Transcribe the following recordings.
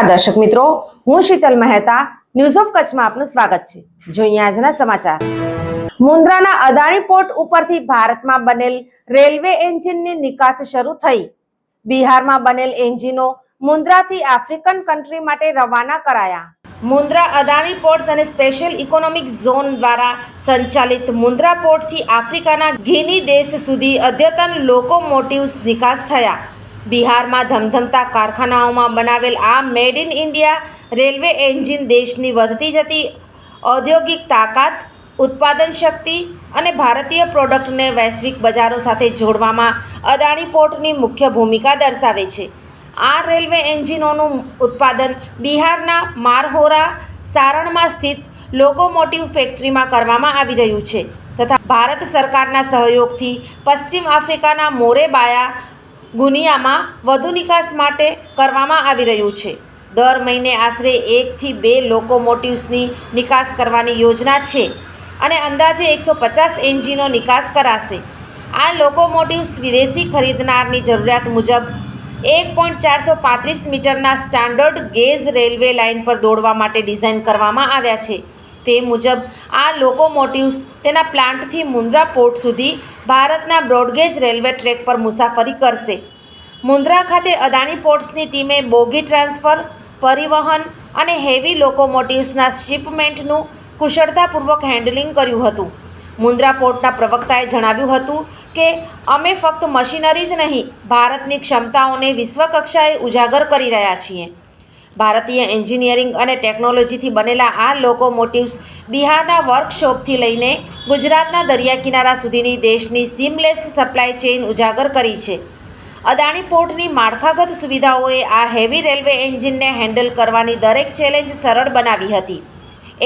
નમસ્કાર દર્શક મિત્રો, હું શીતલ મહેતા ન્યૂઝ ઓફ કચ્છમાં આપનું સ્વાગત છે. જોઈએ આજના સમાચાર. મુન્દ્રાના અદાણી પોર્ટ ઉપરથી ભારતમાં બનેલ રેલવે એન્જિનની નિકાસ શરૂ થઈ. બિહારમાં બનેલ એન્જિનો મુન્દ્રાથી આફ્રિકન કન્ટ્રી માટે રવાના કરાયા. મુન્દ્રા અદાણી પોર્ટ્સ અને સ્પેશિયલ ઇકોનોમિક ઝોન દ્વારા સંચાલિત મુન્દ્રા પોર્ટથી આફ્રિકાના ગીની દેશ સુધી અદ્યતન લોકોમોટિવ્સ નિકાસ થયા. બિહારમાં ધમધમતા કારખાનાઓમાં બનાવેલ આ made in India railway engine દેશની વધતી જતી ઔદ્યોગિક તાકાત, ઉત્પાદન શક્તિ અને ભારતીય પ્રોડક્ટને વૈશ્વિક બજારો સાથે જોડવામાં અદાણી પોર્ટની મુખ્ય ભૂમિકા દર્શાવે છે. આ રેલવે એન્જિનોનું ઉત્પાદન બિહારના મારહોરા, સારણમાં સ્થિત લોકોમોટિવ ફેક્ટરીમાં કરવામાં આવી રહ્યું છે તથા ભારત સરકારના સહયોગથી પશ્ચિમ આફ્રિકાના મોરેબાયા ગુનિયામાં વધુ નિકાસ માટે કરવામાં આવી રહ્યું છે. દર મહિને આશરે એકથી બે લોકોમોટિવ્સની નિકાસ કરવાની યોજના છે અને અંદાજે એકસો પચાસ એન્જિનો નિકાસ કરાશે. આ લોકોમોટિવ્સ વિદેશી ખરીદનારની જરૂરિયાત મુજબ એક પોઈન્ટ ચારસો પાંત્રીસ મીટરના સ્ટાન્ડર્ડ ગેજ રેલવે લાઇન પર દોડવા માટે ડિઝાઇન કરવામાં આવ્યા છે. તે મુજબ આ લોકોમોટિવ્સ તેના પ્લાન્ટથી મુન્દ્રા પોર્ટ સુધી ભારતના બ્રોડગેજ રેલવે ટ્રેક પર મુસાફરી કરશે. મુન્દ્રા ખાતે અદાણી પોર્ટ્સની ટીમે બોગી ટ્રાન્સફર, પરિવહન અને હેવી લોકોમોટિવ્સના શિપમેન્ટનું કુશળતાપૂર્વક હેન્ડલિંગ કર્યું હતું. મુન્દ્રા પોર્ટના પ્રવક્તાએ જણાવ્યું હતું કે, અમે ફક્ત મશીનરી જ નહીં, ભારતની ક્ષમતાઓને વિશ્વકક્ષાએ ઉજાગર કરી રહ્યા છીએ. ભારતીય એન્જિનિયરિંગ અને ટેકનોલોજીથી બનેલા આ લોકોમોટિવ્સ બિહારના વર્કશોપથી લઈને ગુજરાતના દરિયા કિનારા સુધીની દેશની સીમલેસ સપ્લાય ચેઇન ઉજાગર કરી છે. અદાણી પોર્ટની માળખાગત સુવિધાઓએ આ હેવી રેલવે એન્જિનને હેન્ડલ કરવાની દરેક ચેલેન્જ સરળ બનાવી હતી.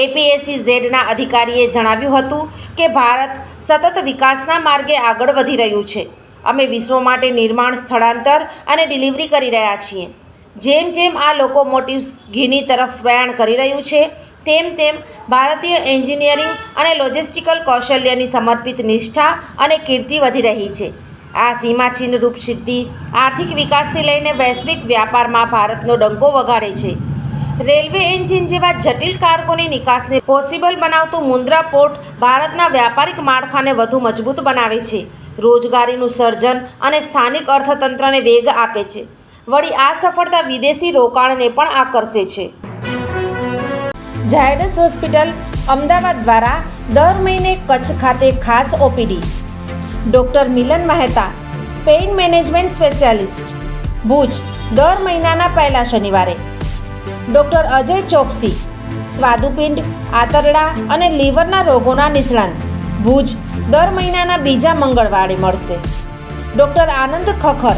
એપીએસસી ઝેડના અધિકારીએ જણાવ્યું હતું કે ભારત સતત વિકાસના માર્ગે આગળ વધી રહ્યું છે. અમે વિશ્વ માટે નિર્માણ સ્થળાંતર અને ડિલિવરી કરી રહ્યા છીએ. જેમ જેમ આ લોકોમોટિવ્સ ઘીની તરફ પ્રયાણ કરી રહ્યું છે, તેમ તેમ ભારતીય એન્જિનિયરિંગ અને લોજિસ્ટિકલ કૌશલ્યની સમર્પિત નિષ્ઠા અને કીર્તિ વધી રહી છે. આ સીમાચિહ્ન રૂપ સિદ્ધિ આર્થિક વિકાસથી લઈને વૈશ્વિક વ્યાપારમાં ભારતનો ડંકો વગાડે છે. રેલવે એન્જિન જેવા જટિલ કાર્ગોની નિકાસને પોસિબલ બનાવતું મુન્દ્રા પોર્ટ ભારતના વ્યાપારિક માળખાને વધુ મજબૂત બનાવે છે. રોજગારીનું સર્જન અને સ્થાનિક અર્થતંત્રને વેગ આપે છે. વળી આ સફળતા વિદેશી રોકાણને પણ આકર્ષે છે. ઝાયડસ હોસ્પિટલ અમદાવાદ દ્વારા દર મહિને કચ્છ ખાતે ખાસ OPD. Doctor Milan Mehta, pain management specialist. Bhuj, દર મહિનાના પહેલા શનિવારે. ડૉક્ટર અજય ચોકસી, સ્વાદુપિંડ, આંતરડા અને લીવરના રોગોના નિષ્ણાંત. ભુજ, દર મહિનાના બીજા મંગળવારે મળશે. Doctor Anand Khakhar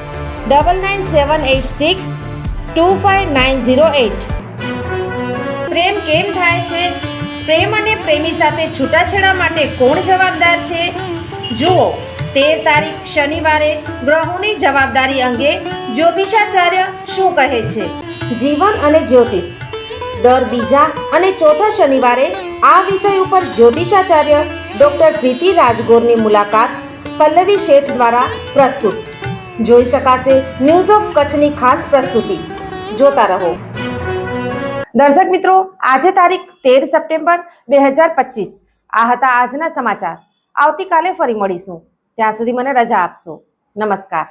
Double nine seven eight six two five nine zero eight પ્રેમ કેમ થાય છે? પ્રેમ અને પ્રેમી સાથે છૂટાછેડા માટે કોણ જવાબદાર છે? જુઓ, તેર તારીખ શનિવારે ગ્રહોની જવાબદારી અંગે જ્યોતિષાચાર્ય શું કહે છે? જીવન અને જ્યોતિષ. દર બીજા અને ચોથા શનિવારે આ વિષય ઉપર જ્યોતિષાચાર્ય ડૉક્ટર પ્રીતિ રાજગોરની મુલાકાત પલ્લવી શેઠ દ્વારા પ્રસ્તુત. જોઈ શકાશે ન્યૂઝ ઓફ કચ્છની ખાસ પ્રસ્તુતિ. જોતા રહો. દર્શક મિત્રો, આજે તારીખ તેર સપ્ટેમ્બર બે હજાર પચીસ. આ હતા આજના સમાચાર. આવતીકાલે ફરી મળીશું. ત્યાં સુધી મને રજા આપશો. નમસ્કાર.